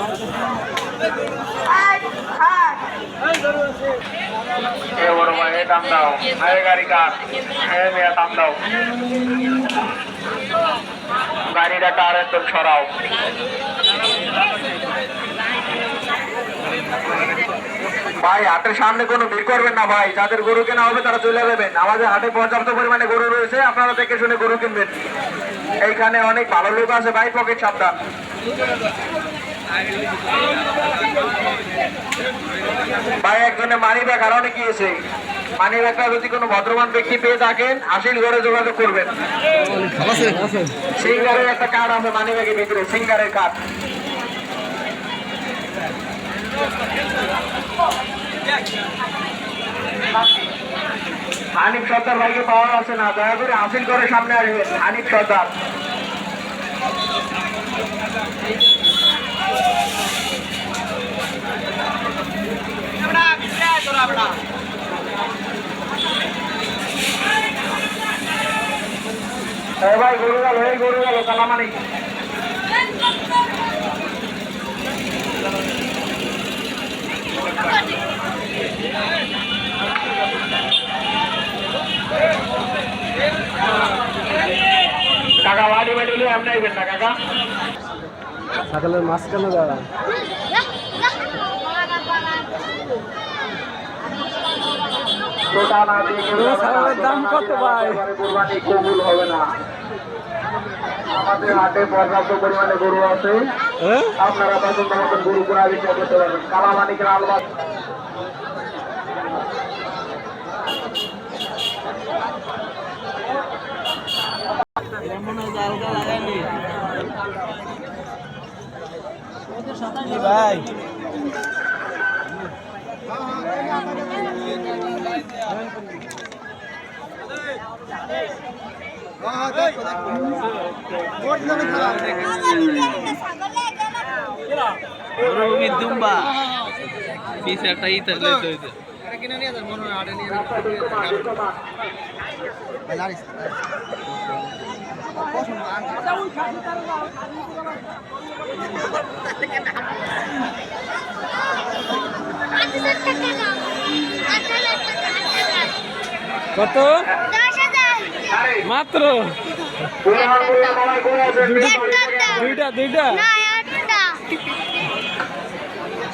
গাড়িটা बड़ो भाई ये ভাই হাটের সামনে কোনো ভিড় করবেন না ভাই। যাদের গরু কেনা হবে তারা চলে যাবেন। আমাদের হাটে পর্যাপ্ত পরিমাণে গরু রয়েছে। আপনারা দেখে শুনে গরু কিনবেন। এইখানে অনেক ভালো লোক আছে। ভাই পকেট সাবধান। ভাই, একজনে মানি ব্যাগ হারানো গিয়েছে। মানি ব্যাগটা যদি কোনো ভদ্রমান ব্যক্তি পেয়ে থাকেন আসিল ঘরে যোগাযোগ করবেন। সিঙ্গারের একটা কার্ড আছে মানি ব্যাগের ভিতরে, সিঙ্গারের কার্ড হানিফ সর্দার ভাইকে পাওয়া আছে না, দয়া করে আসিল করে সামনে আসবেন, হানিফ সর্দার। ভাই গরু গেল এই গরু গেল কালামানি কাকা, বাড়ি বাড়ি হলে আপনি আইবেন না কাকা। সকালের মাঝখানে দাঁড়া। দাম কত ভাই? কবুল হবে না আমাদের হাটে পর্যাপ্ত পরিমাণে গরু আছে। হ্যাঁ আপনারা পছন্দ গরু কোরআ বিচার করতে পারবেন। কালামানিকের আলবা ভাই। দুম্বা। পিছে একটা ই থাকলে আট হাজার টাকা আট হাজার কত? মাত্র? দুইটা দুইটা না একটা দুটার দাম আপনার আমেরিকা নিয়ে আমেরিকা তিন হাজার